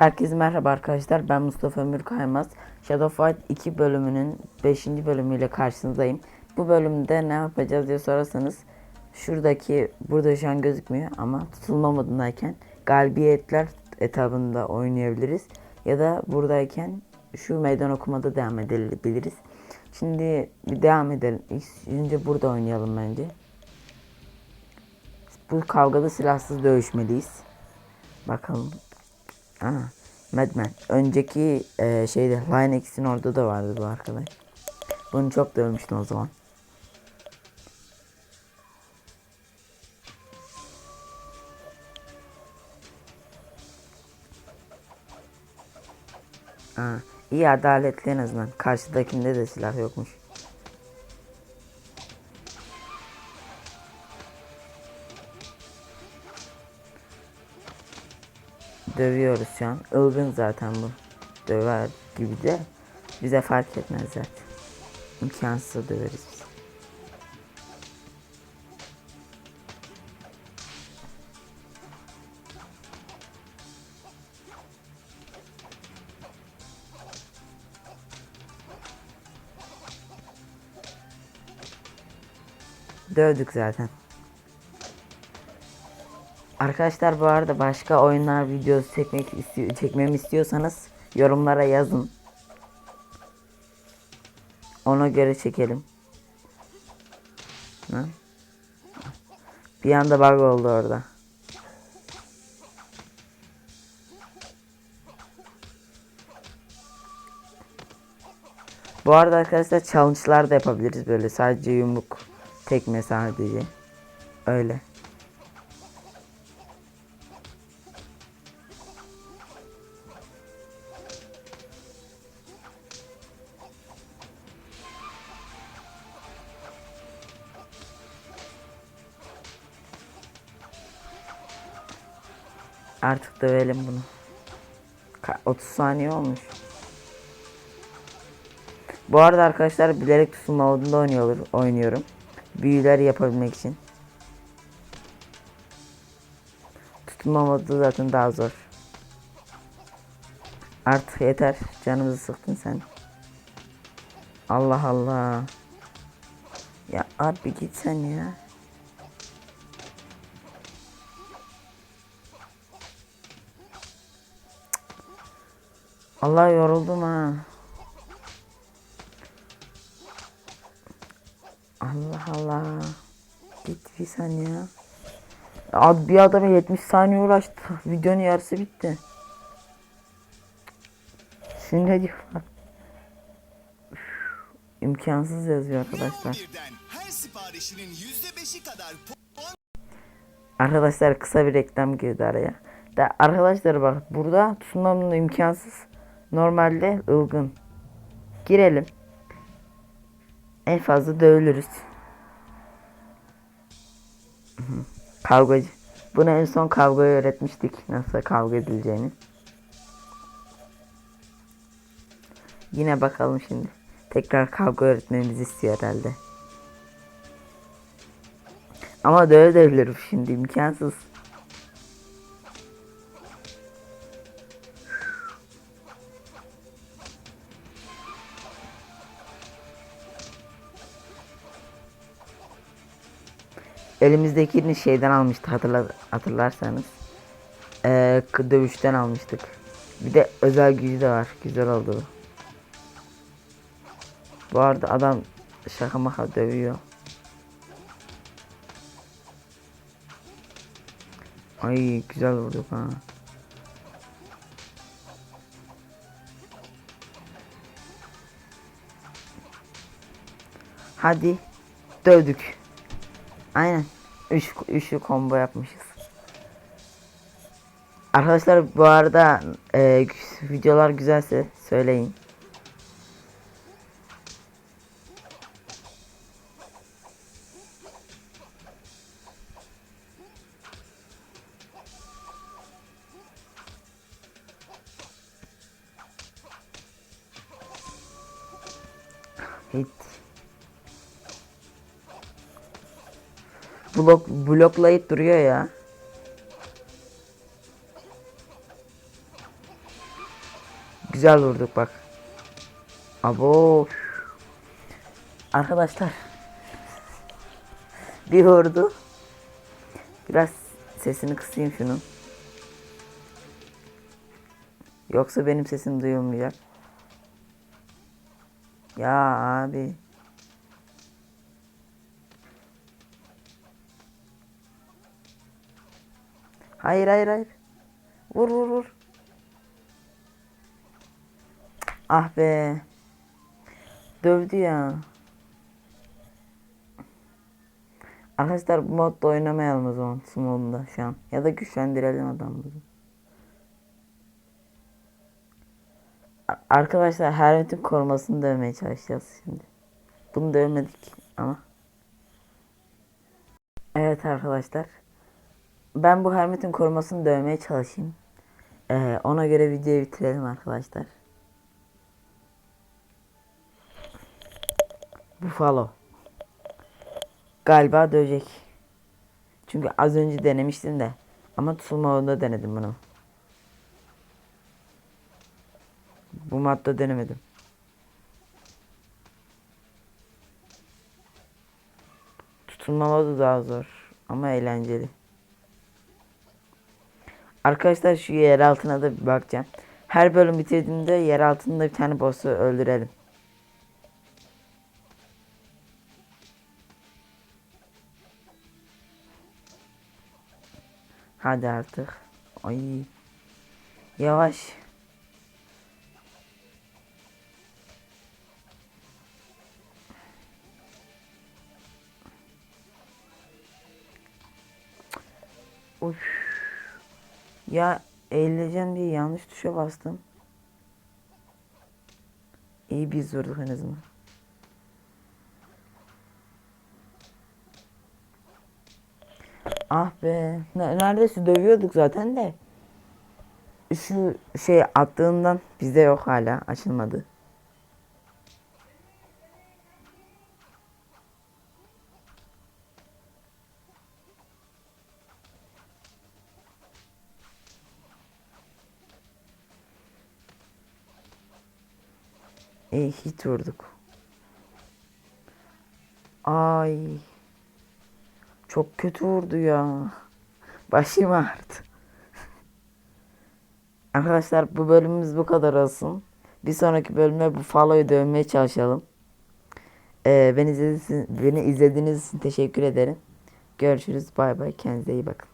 Herkese merhaba arkadaşlar. Ben Mustafa Ömür Kaymaz. Shadow Fight 2 bölümünün 5. bölümüyle karşınızdayım. Bu bölümde ne yapacağız diye sorarsanız şuradaki burada şu an gözükmüyor ama tutulma modundayken galibiyetler etabında oynayabiliriz. Ya da buradayken şu meydan okumada devam edebiliriz. Şimdi bir devam edelim. İlk önce burada oynayalım bence. Bu kavgada silahsız dövüşmeliyiz. Bakalım. Aa, Madman. Önceki e, şeyde Line X'in orada da vardı bu arkadaş. Bunu çok dövmüştüm o zaman. Aa, iyi adaletli en azından. Karşıdakinde de silah yokmuş. Dövüyoruz şu an. Ilgın zaten bu. Döver gibi de bize fark etmez zaten. İmkansız döveriz. Dövdük zaten. Arkadaşlar bu arada başka oyunlar videosu çekmek istiyor, çekmemi istiyorsanız yorumlara yazın. Ona göre çekelim. Ha? Bir anda bug oldu orada. Bu arada arkadaşlar challenge'lar da yapabiliriz böyle sadece yumruk tekme sadece. Öyle. Artık dövelim bunu. Ka- 30 saniye olmuş. Bu arada arkadaşlar bilerek tutulma modunda oynuyor, oynuyorum. Büyüler yapabilmek için. Tutulma modu zaten daha zor. Artık yeter. Canımızı sıktın sen. Allah Allah. Ya abi git sen ya. Allah yoruldum ha. Allah Allah. Git bir saniye. Abi bir adama 70 saniye uğraştı. Videonun yarısı bitti. Şimdi ne diyor? Üf, İmkansız yazıyor arkadaşlar. Birden her siparişinin %5'i kadar puan Arkadaşlar kısa bir reklam girdi araya. Da arkadaşlar bak burada sunmanın imkansız. Normalde ılgın. Girelim. En fazla dövülürüz. Kavgacı. Bunu en son kavgayı öğretmiştik. Nasıl kavga edileceğini. Yine bakalım şimdi. Tekrar kavga öğretmemizi istiyor herhalde. Ama döve dövülür şimdi imkansız. Elimizdekini şeyden almıştık hatırla, hatırlarsanız. Ee, dövüşten almıştık. Bir de özel gücü de var. Güzel oldu. Bu arada adam şaka maka dövüyor. Ay güzel vurduk ha. Hadi dövdük. Aynen. Üç, üçlü combo yapmışız. Arkadaşlar bu arada e, videolar güzelse söyleyin. Hit. Blok bloklayıp duruyor ya. güzel vurduk bak. Abo. Arkadaşlar. Bir vurdu. Biraz sesini kısayım şunun. Yoksa benim sesim duyulmayacak. Ya abi. Hayır hayır hayır. Vur vur vur. Ah be. Dövdü ya. Arkadaşlar bu modda oynamayalım o zaman modunda şu an. Ya da güçlendirelim adamımızı. Arkadaşlar Hermit'in korumasını dövmeye çalışacağız şimdi. Bunu dövmedik ama. Evet arkadaşlar. Ben bu Hermit'in korumasını dövmeye çalışayım. Ee, ona göre videoyu bitirelim arkadaşlar. Buffalo. Galiba dövecek. Çünkü az önce denemiştim de. Ama tutulma modunda denedim bunu. Bu modda denemedim. Tutulma modu daha zor. Ama eğlenceli. Arkadaşlar şu yer altına da bir bakacağım. Her bölüm bitirdiğimde yer altında bir tane boss'u öldürelim. Hadi artık. Ay. Yavaş. Uf. Ya eğileceğim diye yanlış tuşa bastım. İyi biz vurduk en azından. Ah be. Ne- Neredeyse dövüyorduk zaten de. Şu şey attığından bizde yok hala açılmadı. E hit vurduk. Ay. Çok kötü vurdu ya. Başım ağrıdı. Arkadaşlar bu bölümümüz bu kadar olsun. Bir sonraki bölümde bu Falo'yu dövmeye çalışalım. Ee, beni, beni izlediğiniz için teşekkür ederim. Görüşürüz. Bay bay. Kendinize iyi bakın.